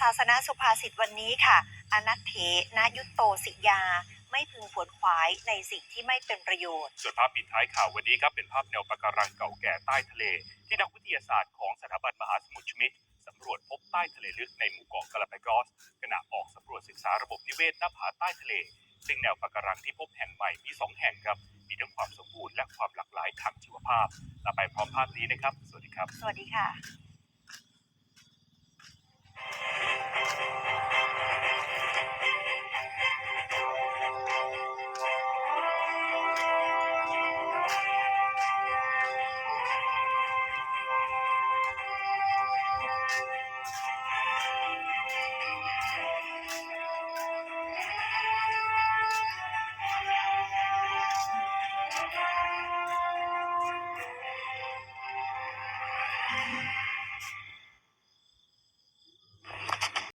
ศาสนาสุภาษิตวันนี้ค่ะ อนัตเถนายุตโตสิยา ไม่พึงผวนขวายในสิ่งที่ไม่เป็นประโยชน์ ส่วนภาพปิดท้ายข่าววันนี้ครับเป็นภาพแนวปะการังเก่าแก่ใต้ทะเล ที่นักวิทยาศาสตร์ของสถาบันมหาสมุทรชมิดสำรวจพบใต้ทะเลลึกในหมู่เกาะกาลาปากอสขณะออกสำรวจศึกษาระบบนิเวศหน้าผาใต้ทะเล ซึ่งแนวปะการังที่พบแห่งใหม่มี 2 แห่งครับ มีทั้งความสมบูรณ์และความหลากหลายทางชีวภาพเราไปพร้อมภาพนี้นะครับ สวัสดีครับ สวัสดีค่ะ